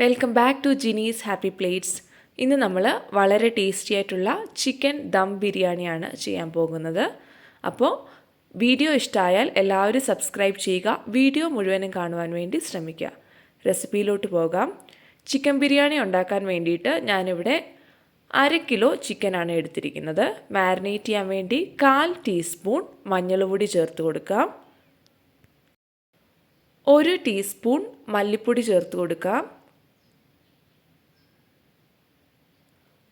Welcome back to Jini's happy plates ഇന്ന് നമ്മൾ വളരെ ടേസ്റ്റി ആയിട്ടുള്ള ചിക്കൻ ദം ബിരിയാണിയാണ് ചെയ്യാൻ പോകുന്നത്. അപ്പോൾ വീഡിയോ ഇഷ്ടമായാൽ എല്ലാവരും സബ്സ്ക്രൈബ് ചെയ്യുക. വീഡിയോ മുഴുവനും കാണുവാൻ വേണ്ടി ശ്രമിക്കുക. റെസിപ്പിയിലോട്ട് പോകാം. ചിക്കൻ ബിരിയാണി ഉണ്ടാക്കാൻ വേണ്ടിയിട്ട് ഞാനിവിടെ അര കിലോ ചിക്കനാണ് എടുത്തിരിക്കുന്നത്. മാരിനേറ്റ് ചെയ്യാൻ വേണ്ടി കാൽ ടീസ്പൂൺ മഞ്ഞൾപൊടി ചേർത്ത് കൊടുക്കാം. ഒരു ടീസ്പൂൺ മല്ലിപ്പൊടി ചേർത്ത് കൊടുക്കാം.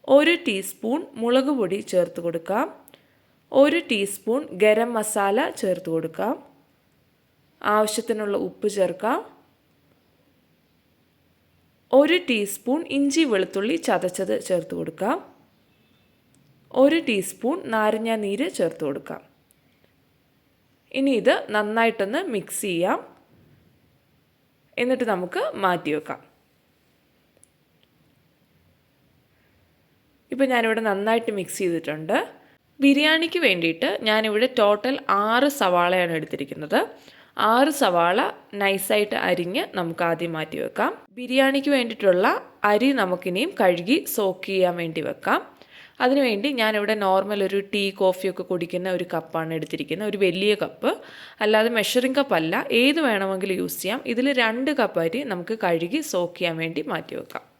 ഒരു ടീസ്പൂൺ മുളക് പൊടി ചേർത്ത് കൊടുക്കാം. ഒരു ടീസ്പൂൺ ഗരം മസാല ചേർത്ത് കൊടുക്കാം. ആവശ്യത്തിനുള്ള ഉപ്പ് ചേർക്കാം. ഒരു ടീസ്പൂൺ ഇഞ്ചി വെളുത്തുള്ളി ചതച്ചത് ചേർത്ത് കൊടുക്കാം. ഒരു ടീസ്പൂൺ നാരങ്ങ നീര് ചേർത്ത് കൊടുക്കാം. ഇനി ഇത് നന്നായിട്ടൊന്ന് മിക്സ് ചെയ്യാം. എന്നിട്ട് നമുക്ക് മാറ്റി വെക്കാം. ഇപ്പോൾ ഞാനിവിടെ നന്നായിട്ട് മിക്സ് ചെയ്തിട്ടുണ്ട്. ബിരിയാണിക്ക് വേണ്ടിയിട്ട് ഞാനിവിടെ ടോട്ടൽ ആറ് സവാളയാണ് എടുത്തിരിക്കുന്നത്. ആറ് സവാള നൈസായിട്ട് അരിഞ്ഞ് നമുക്ക് ആദ്യം മാറ്റി വെക്കാം. ബിരിയാണിക്ക് വേണ്ടിയിട്ടുള്ള അരി നമുക്കിനിയും കഴുകി സോക്ക് ചെയ്യാൻ വേണ്ടി വെക്കാം. അതിനുവേണ്ടി ഞാനിവിടെ നോർമൽ ഒരു ടീ കോഫിയൊക്കെ കുടിക്കുന്ന ഒരു കപ്പാണ് എടുത്തിരിക്കുന്നത്. ഒരു വലിയ കപ്പ് അല്ലാതെ മെഷറിംഗ് കപ്പ് അല്ല. ഏത് വേണമെങ്കിലും യൂസ് ചെയ്യാം. ഇതിൽ രണ്ട് കപ്പ് അരി നമുക്ക് കഴുകി സോക്ക് ചെയ്യാൻ വേണ്ടി മാറ്റി വെക്കാം.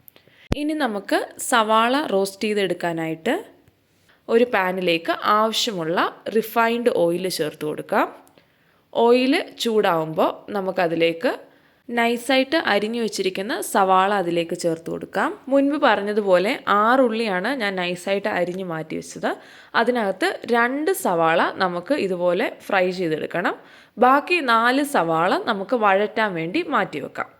ഇനി നമുക്ക് സവാള റോസ്റ്റ് ചെയ്തെടുക്കാനായിട്ട് ഒരു പാനിലേക്ക് ആവശ്യമുള്ള റിഫൈൻഡ് ഓയിൽ ചേർത്ത് കൊടുക്കാം. ഓയിൽ ചൂടാവുമ്പോൾ നമുക്കതിലേക്ക് നൈസായിട്ട് അരിഞ്ഞു വെച്ചിരിക്കുന്ന സവാള അതിലേക്ക് ചേർത്ത് കൊടുക്കാം. മുൻപ് പറഞ്ഞതുപോലെ ആറുള്ളിയാണ് ഞാൻ നൈസായിട്ട് അരിഞ്ഞു മാറ്റി വെച്ചത്. അതിനകത്ത് രണ്ട് സവാള നമുക്ക് ഇതുപോലെ ഫ്രൈ ചെയ്തെടുക്കണം. ബാക്കി നാല് സവാള നമുക്ക് വഴറ്റാൻ വേണ്ടി മാറ്റി വെക്കാം.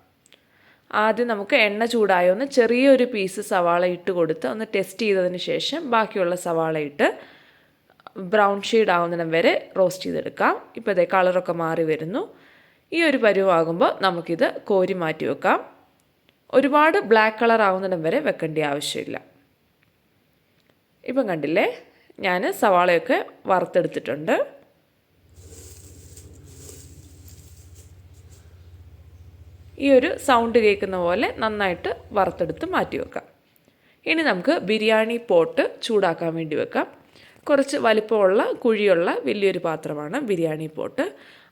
ആദ്യം നമുക്ക് എണ്ണ ചൂടായൊന്ന് ചെറിയൊരു പീസ് സവാള ഇട്ട് കൊടുത്ത് ഒന്ന് ടെസ്റ്റ് ചെയ്തതിന് ശേഷം ബാക്കിയുള്ള സവാള ഇട്ട് ബ്രൗൺ ഷെയ്ഡ് ആവുന്നിടം വരെ റോസ്റ്റ് ചെയ്തെടുക്കാം. ഇപ്പോൾ ഇതേ കളറൊക്കെ മാറി വരുന്നു. ഈ ഒരു പരുവാകുമ്പോൾ നമുക്കിത് കോരി മാറ്റി വെക്കാം. ഒരുപാട് ബ്ലാക്ക് കളർ ആവുന്നിടം വരെ വെക്കേണ്ട ആവശ്യമില്ല. ഇപ്പം കണ്ടില്ലേ? ഞാൻ സവാളയൊക്കെ വറുത്തെടുത്തിട്ടുണ്ട്. ഈ ഒരു സൗണ്ട് കേൾക്കുന്ന പോലെ നന്നായിട്ട് വറുത്തെടുത്ത് മാറ്റി വെക്കാം. ഇനി നമുക്ക് ബിരിയാണി പോട്ട് ചൂടാക്കാൻ വേണ്ടി വെക്കാം. കുറച്ച് വലിപ്പമുള്ള കുഴിയുള്ള വലിയൊരു പാത്രമാണ് ബിരിയാണി പോട്ട്.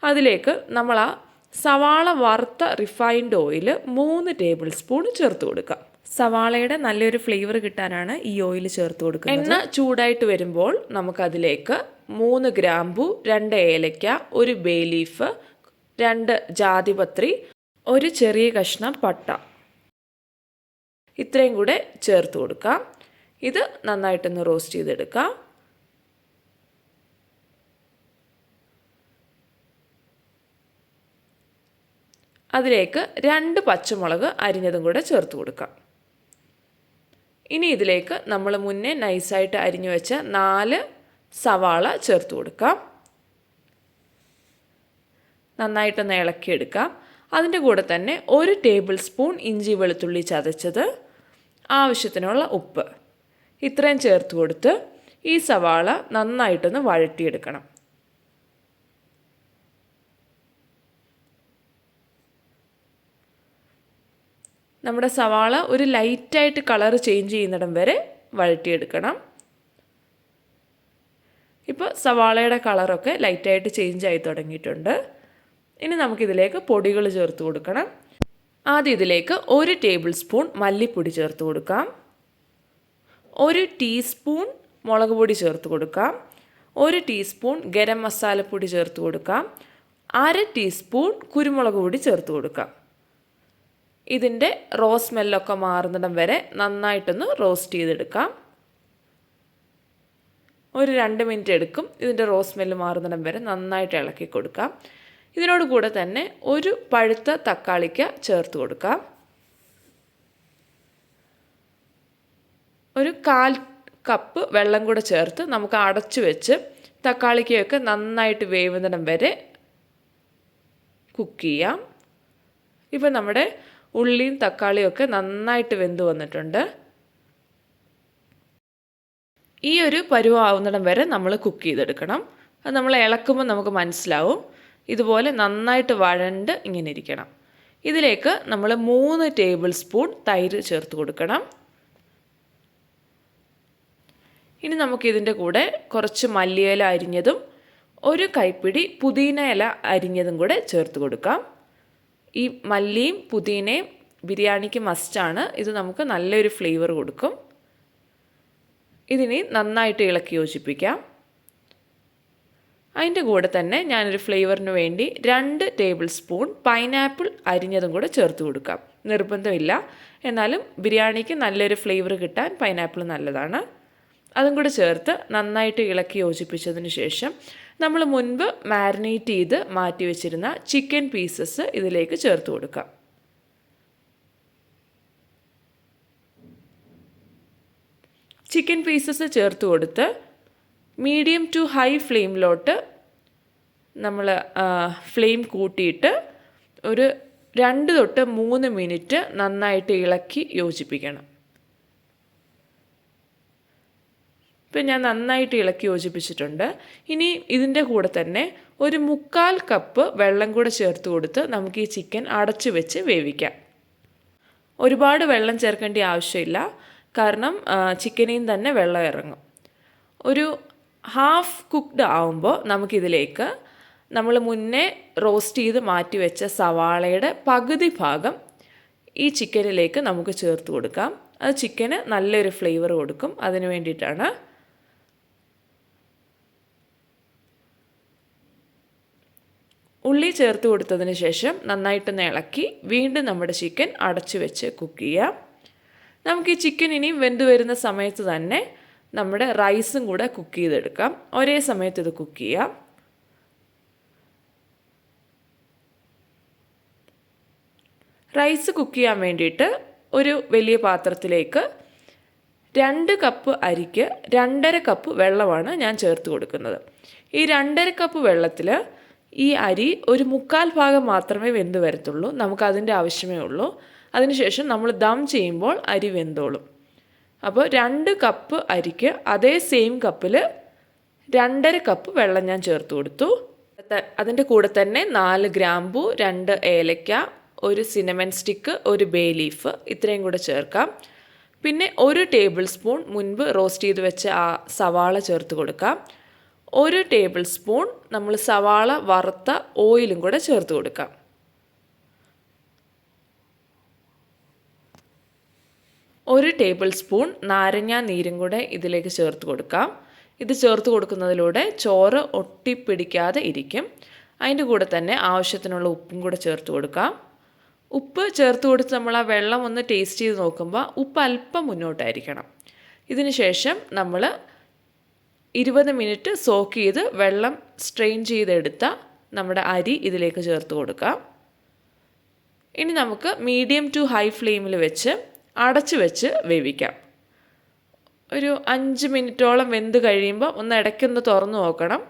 അതിലേക്ക് നമ്മൾ ആ സവാള വറുത്ത റിഫൈൻഡ് ഓയിൽ മൂന്ന് ടേബിൾ സ്പൂൺ ചേർത്ത് കൊടുക്കാം. സവാളയുടെ നല്ലൊരു ഫ്ലേവർ കിട്ടാനാണ് ഈ ഓയിൽ ചേർത്ത് കൊടുക്കുന്നത്. എണ്ണ ചൂടായിട്ട് വരുമ്പോൾ നമുക്കതിലേക്ക് മൂന്ന് ഗ്രാമ്പു രണ്ട് ഏലയ്ക്ക ഒരു ബേ ലീഫ് രണ്ട് ജാതിപത്രി ഒരു ചെറിയ കഷ്ണം പട്ട. ഇത്രയും കൂടെ ചേർത്ത് കൊടുക്കാം. ഇത് നന്നായിട്ടൊന്ന് റോസ്റ്റ് ചെയ്തെടുക്കാം. അതിലേക്ക് രണ്ട് പച്ചമുളക് അരിഞ്ഞതും കൂടെ ചേർത്ത് കൊടുക്കാം. ഇനി ഇതിലേക്ക് നമ്മൾ മുന്നേ നൈസായിട്ട് അരിഞ്ഞു വെച്ച നാല് സവാള ചേർത്ത് കൊടുക്കാം. നന്നായിട്ടൊന്ന് ഇളക്കിയെടുക്കാം. അതിന്റെ കൂടെ തന്നെ ഒരു ടേബിൾ സ്പൂൺ ഇഞ്ചി വെളുത്തുള്ളി ചതച്ചത് ആവശ്യത്തിനുള്ള ഉപ്പ്. ഇത്രയും ചേർത്ത് കൊടുത്ത് ഈ സവാള നന്നായിട്ടൊന്ന് വഴറ്റിയെടുക്കണം. നമ്മുടെ സവാള ഒരു ലൈറ്റായിട്ട് കളർ ചേഞ്ച് ചെയ്യുന്നിടം വരെ വഴറ്റിയെടുക്കണം. ഇപ്പോൾ സവാളയുടെ കളറൊക്കെ ലൈറ്റായിട്ട് ചേഞ്ച് ആയി തുടങ്ങിയിട്ടുണ്ട്. ഇനി നമുക്കിതിലേക്ക് പൊടികൾ ചേർത്ത് കൊടുക്കണം. ആദ്യം ഇതിലേക്ക് ഒരു ടേബിൾ സ്പൂൺ മല്ലിപ്പൊടി ചേർത്ത് കൊടുക്കാം. ഒരു ടീസ്പൂൺ മുളക് പൊടി ചേർത്ത് കൊടുക്കാം. ഒരു ടീസ്പൂൺ ഗരം മസാലപ്പൊടി ചേർത്ത് കൊടുക്കാം. അര ടീസ്പൂൺ കുരുമുളക് പൊടി ചേർത്ത് കൊടുക്കാം. ഇതിന്റെ റോ സ്മെല്ലൊക്കെ മാറുന്നിടം വരെ നന്നായിട്ടൊന്ന് റോസ്റ്റ് ചെയ്തെടുക്കാം. ഒരു രണ്ട് മിനിറ്റ് എടുക്കും ഇതിന്റെ റോ സ്മെല്ല് മാറുന്നിടം വരെ നന്നായിട്ട് ഇളക്കി കൊടുക്കാം. ഇതിനോട് കൂടെ തന്നെ ഒരു പഴുത്ത തക്കാളിക്ക ചേർത്ത് കൊടുക്കാം. ഒരു കാൽ കപ്പ് വെള്ളം കൂടെ ചേർത്ത് നമുക്ക് അടച്ചു വെച്ച് തക്കാളിക്കയൊക്കെ നന്നായിട്ട് വേവുന്നിടം വരെ കുക്ക് ചെയ്യാം. ഇപ്പം നമ്മുടെ ഉള്ളിയും തക്കാളിയും ഒക്കെ നന്നായിട്ട് വെന്ത് വന്നിട്ടുണ്ട്. ഈ ഒരു പരുവാവുന്നിടം വരെ നമ്മൾ കുക്ക് ചെയ്തെടുക്കണം. അത് നമ്മൾ ഇളക്കുമ്പോൾ നമുക്ക് മനസ്സിലാവും. ഇതുപോലെ നന്നായിട്ട് വഴണ്ട് ഇങ്ങനെ ഇരിക്കണം. ഇതിലേക്ക് നമ്മൾ മൂന്ന് ടേബിൾ സ്പൂൺ തൈര് ചേർത്ത് കൊടുക്കണം. ഇനി നമുക്കിതിന്റെ കൂടെ കുറച്ച് മല്ലിയില അരിഞ്ഞതും ഒരു കൈപ്പിടി പുതിന ഇല അരിഞ്ഞതും കൂടെ ചേർത്ത് കൊടുക്കാം. ഈ മല്ലിയും പുതിനയും ബിരിയാണിക്ക് മസ്റ്റാണ് ഇത് നമുക്ക് നല്ലൊരു ഫ്ലേവർ കൊടുക്കും. ഇതിനി നന്നായിട്ട് ഇളക്കി യോജിപ്പിക്കാം. അതിന്റെ കൂടെ തന്നെ ഞാനൊരു ഫ്ലേവറിന് വേണ്ടി രണ്ട് ടേബിൾ സ്പൂൺ പൈനാപ്പിൾ അരിഞ്ഞതും കൂടെ ചേർത്ത് കൊടുക്കാം. നിർബന്ധമില്ല. എന്നാലും ബിരിയാണിക്ക് നല്ലൊരു ഫ്ലേവർ കിട്ടാൻ പൈനാപ്പിൾ നല്ലതാണ്. അതും കൂടെ ചേർത്ത് നന്നായിട്ട് ഇളക്കി യോജിപ്പിച്ചതിന് ശേഷം നമ്മൾ മുൻപ് മാരിനേറ്റ് ചെയ്ത് മാറ്റി വെച്ചിരുന്ന ചിക്കൻ പീസസ് ഇതിലേക്ക് ചേർത്ത് കൊടുക്കാം. ചിക്കൻ പീസസ് ചേർത്ത് കൊടുത്ത് മീഡിയം ടു ഹൈ ഫ്ലെയിമിലോട്ട് നമ്മൾ ഫ്ലെയിം കൂട്ടിയിട്ട് ഒരു രണ്ട് തൊട്ട് മൂന്ന് മിനിറ്റ് നന്നായിട്ട് ഇളക്കി യോജിപ്പിക്കണം. ഇപ്പം ഞാൻ നന്നായിട്ട് ഇളക്കി യോജിപ്പിച്ചിട്ടുണ്ട്. ഇനി ഇതിന്റെ കൂടെ തന്നെ ഒരു മുക്കാൽ കപ്പ് വെള്ളം കൂടെ ചേർത്ത് കൊടുത്ത് നമുക്ക് ഈ ചിക്കൻ അടച്ചു വെച്ച് വേവിക്കാം. ഒരുപാട് വെള്ളം ചേർക്കേണ്ട ആവശ്യമില്ല. കാരണം ചിക്കനിൽ തന്നെ വെള്ളം ഇറങ്ങും. ഒരു ഹാഫ് കുക്ക്ഡ് ആവുമ്പോൾ നമുക്കിതിലേക്ക് നമ്മൾ മുന്നേ റോസ്റ്റ് ചെയ്ത് മാറ്റി വെച്ച സവാളയുടെ പകുതി ഭാഗം ഈ ചിക്കനിലേക്ക് നമുക്ക് ചേർത്ത് കൊടുക്കാം. അത് ചിക്കന് നല്ലൊരു ഫ്ലേവർ കൊടുക്കും. അതിന് വേണ്ടിയിട്ടാണ് ഉള്ളി ചേർത്ത് കൊടുത്തതിന് ശേഷം നന്നായിട്ടൊന്ന് ഇളക്കി വീണ്ടും നമ്മുടെ ചിക്കൻ അടച്ചു വെച്ച് കുക്ക് ചെയ്യാം. നമുക്ക് ഈ ചിക്കൻ ഇനി വെന്ത് വരുന്ന സമയത്ത് തന്നെ നമ്മുടെ റൈസും കൂടെ കുക്ക് ചെയ്തെടുക്കാം. ഒരേ സമയത്ത് ഇത് കുക്ക് ചെയ്യാം. റൈസ് കുക്ക് ചെയ്യാൻ വേണ്ടിയിട്ട് ഒരു വലിയ പാത്രത്തിലേക്ക് രണ്ട് കപ്പ് അരിക്ക് രണ്ടര കപ്പ് വെള്ളമാണ് ഞാൻ ചേർത്ത് കൊടുക്കുന്നത്. ഈ രണ്ടര കപ്പ് വെള്ളത്തിൽ ഈ അരി ഒരു മുക്കാൽ ഭാഗം മാത്രമേ വെന്ത് വരത്തുള്ളൂ. നമുക്ക് അതിന്റെ ആവശ്യമേ ഉള്ളൂ. അതിനുശേഷം നമ്മൾ ദം ചെയ്യുമ്പോൾ അരി വെന്തോളും. അപ്പോൾ രണ്ട് കപ്പ് അരിക്ക് അതേ സെയിം കപ്പിൽ രണ്ടര കപ്പ് വെള്ളം ഞാൻ ചേർത്ത് കൊടുത്തു. അതിന്റെ കൂടെ തന്നെ നാല് ഗ്രാമ്പു രണ്ട് ഏലക്ക ഒരു സിനമൻ സ്റ്റിക്ക് ഒരു ബേ ലീഫ് ഇത്രയും കൂടെ ചേർക്കാം. പിന്നെ ഒരു ടേബിൾ സ്പൂൺ മുൻപ് റോസ്റ്റ് ചെയ്ത് വെച്ച ആ സവാള ചേർത്ത് കൊടുക്കാം. ഒരു ടേബിൾ സ്പൂൺ നമ്മൾ സവാള വറുത്ത ഓയിലും കൂടെ ചേർത്ത് കൊടുക്കാം. ഒരു ടേബിൾ സ്പൂൺ നാരങ്ങ നീരും കൂടെ ഇതിലേക്ക് ചേർത്ത് കൊടുക്കാം. ഇത് ചേർത്ത് കൊടുക്കുന്നതിലൂടെ ചോറ് ഒട്ടിപ്പിടിക്കാതെ ഇരിക്കും. അതിന്റെ കൂടെ തന്നെ ആവശ്യത്തിനുള്ള ഉപ്പും കൂടെ ചേർത്ത് കൊടുക്കാം. ഉപ്പ് ചേർത്ത് കൊടുത്ത് നമ്മൾ ആ വെള്ളം ഒന്ന് ടേസ്റ്റ് ചെയ്ത് നോക്കുമ്പോൾ ഉപ്പ് അല്പം മുന്നോട്ടായിരിക്കണം. ഇതിന് ശേഷം നമ്മൾ ഇരുപത് മിനിറ്റ് സോക്ക് ചെയ്ത് വെള്ളം സ്ട്രെയിൻ ചെയ്തെടുത്ത നമ്മുടെ അരി ഇതിലേക്ക് ചേർത്ത് കൊടുക്കാം. ഇനി നമുക്ക് മീഡിയം ടു ഹൈ ഫ്ലെയിമിൽ വെച്ച് അടച്ചു വെച്ച് വേവിക്കാം. ഒരു അഞ്ച് മിനിറ്റോളം വെന്ത് കഴിയുമ്പോൾ ഒന്ന് ഇടയ്ക്കൊന്ന് തുറന്നു നോക്കണം.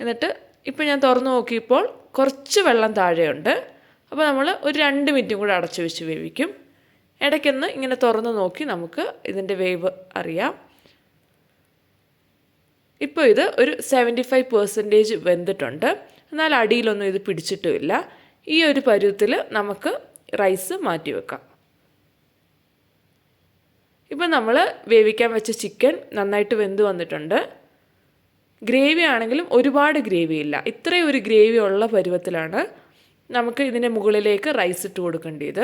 എന്നിട്ട് ഇപ്പോൾ ഞാൻ തുറന്നു നോക്കിയപ്പോൾ കുറച്ച് വെള്ളം താഴെയുണ്ട്. അപ്പോൾ നമ്മൾ ഒരു രണ്ട് മിനിറ്റും കൂടെ അടച്ചു വെച്ച് വേവിക്കും. ഇടയ്ക്കൊന്ന് ഇങ്ങനെ തുറന്നു നോക്കി നമുക്ക് ഇതിന്റെ വേവ് അറിയാം. ഇപ്പോൾ ഇത് ഒരു സെവന്റി ഫൈവ് പെർസെന്റേജ് വെന്തിട്ടുണ്ട്. എന്നാൽ അടിയിലൊന്നും ഇത് പിടിച്ചിട്ടുമില്ല. ഈ ഒരു പരുവത്തിൽ നമുക്ക് റൈസ് മാറ്റി വെക്കാം. ഇപ്പം നമ്മൾ വേവിക്കാൻ വെച്ച ചിക്കൻ നന്നായിട്ട് വെന്ത് വന്നിട്ടുണ്ട്. ഗ്രേവി ആണെങ്കിലും ഒരുപാട് ഗ്രേവി ഇല്ല. ഇത്രയും ഒരു ഗ്രേവി ഉള്ള പരുവത്തിലാണ് നമുക്ക് ഇതിന്റെ മുകളിലേക്ക് റൈസ് ഇട്ട് കൊടുക്കേണ്ടത്.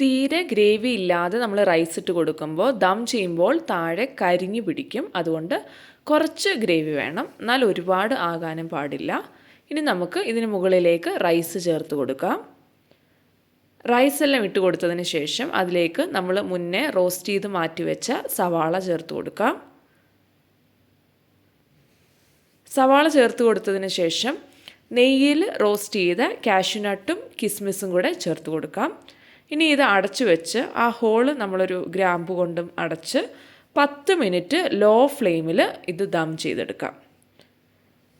തീരെ ഗ്രേവി ഇല്ലാതെ നമ്മൾ റൈസ് ഇട്ട് കൊടുക്കുമ്പോൾ ദം ചെയ്യുമ്പോൾ താഴെ കരിഞ്ഞു പിടിക്കും. അതുകൊണ്ട് കുറച്ച് ഗ്രേവി വേണം. എന്നാൽ ഒരുപാട് ആകാനും പാടില്ല. ഇനി നമുക്ക് ഇതിന് മുകളിലേക്ക് റൈസ് ചേർത്ത് കൊടുക്കാം. റൈസ് എല്ലാം ഇട്ട് കൊടുത്തതിന് ശേഷം അതിലേക്ക് നമ്മൾ മുന്നേ റോസ്റ്റ് ചെയ്ത് മാറ്റി വെച്ച സവാള ചേർത്ത് കൊടുക്കാം. സവാള ചേർത്ത് കൊടുത്തതിന് ശേഷം നെയ്യിൽ റോസ്റ്റ് ചെയ്ത കാഷ്യൂനട്ടും കിസ്മിസും കൂടെ ചേർത്ത് കൊടുക്കാം. ഇനി ഇത് അടച്ചു വെച്ച് ആ ഹോൾ നമ്മളൊരു ഗ്രാമ്പ് കൊണ്ടും അടച്ച് പത്ത് മിനിറ്റ് ലോ ഫ്ലെയിമിൽ ഇത് ദം ചെയ്തെടുക്കാം.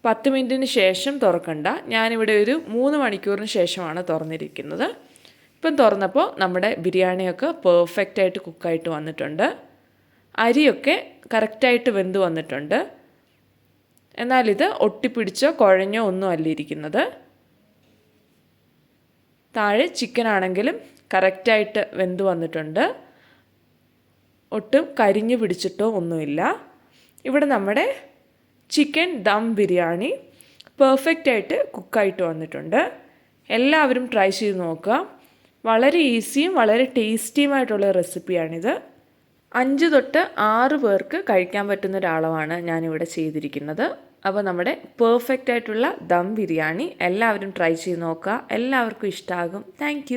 പത്ത് മിനിറ്റിന് ശേഷം തുറക്കണ്ട. ഞാനിവിടെ ഒരു മൂന്ന് മണിക്കൂറിന് ശേഷമാണ് തുറന്നിരിക്കുന്നത്. ഇപ്പം തുറന്നപ്പോൾ നമ്മുടെ ബിരിയാണിയൊക്കെ പെർഫെക്റ്റായിട്ട് കുക്കായിട്ട് വന്നിട്ടുണ്ട്. അരിയൊക്കെ കറക്റ്റായിട്ട് വെന്ത് വന്നിട്ടുണ്ട്. എന്നാൽ ഇത് ഒട്ടിപ്പിടിച്ചോ കുഴഞ്ഞോ ഒന്നും അല്ല ഇരിക്കുന്നത്. താഴെ ചിക്കൻ ആണെങ്കിലും കറക്റ്റായിട്ട് വെന്ത് വന്നിട്ടുണ്ട്. ഒട്ടും കരിഞ്ഞു പിടിച്ചിട്ടോ ഒന്നുമില്ല. ഇവിടെ നമ്മുടെ ചിക്കൻ ദം ബിരിയാണി പെർഫെക്റ്റായിട്ട് കുക്കായിട്ട് വന്നിട്ടുണ്ട്. എല്ലാവരും ട്രൈ ചെയ്ത് നോക്കുക വളരെ ഈസിയും വളരെ ടേസ്റ്റിയുമായിട്ടുള്ള റെസിപ്പിയാണിത് അഞ്ച് തൊട്ട് ആറ് പേർക്ക് കഴിക്കാൻ പറ്റുന്ന ഒരളവാണ് ഞാനിവിടെ ചെയ്തിരിക്കുന്നത്. അപ്പോൾ നമ്മുടെ പെർഫെക്റ്റ് ആയിട്ടുള്ള ദം ബിരിയാണി എല്ലാവരും ട്രൈ ചെയ്ത് നോക്കുക. എല്ലാവർക്കും ഇഷ്ടമാകും താങ്ക്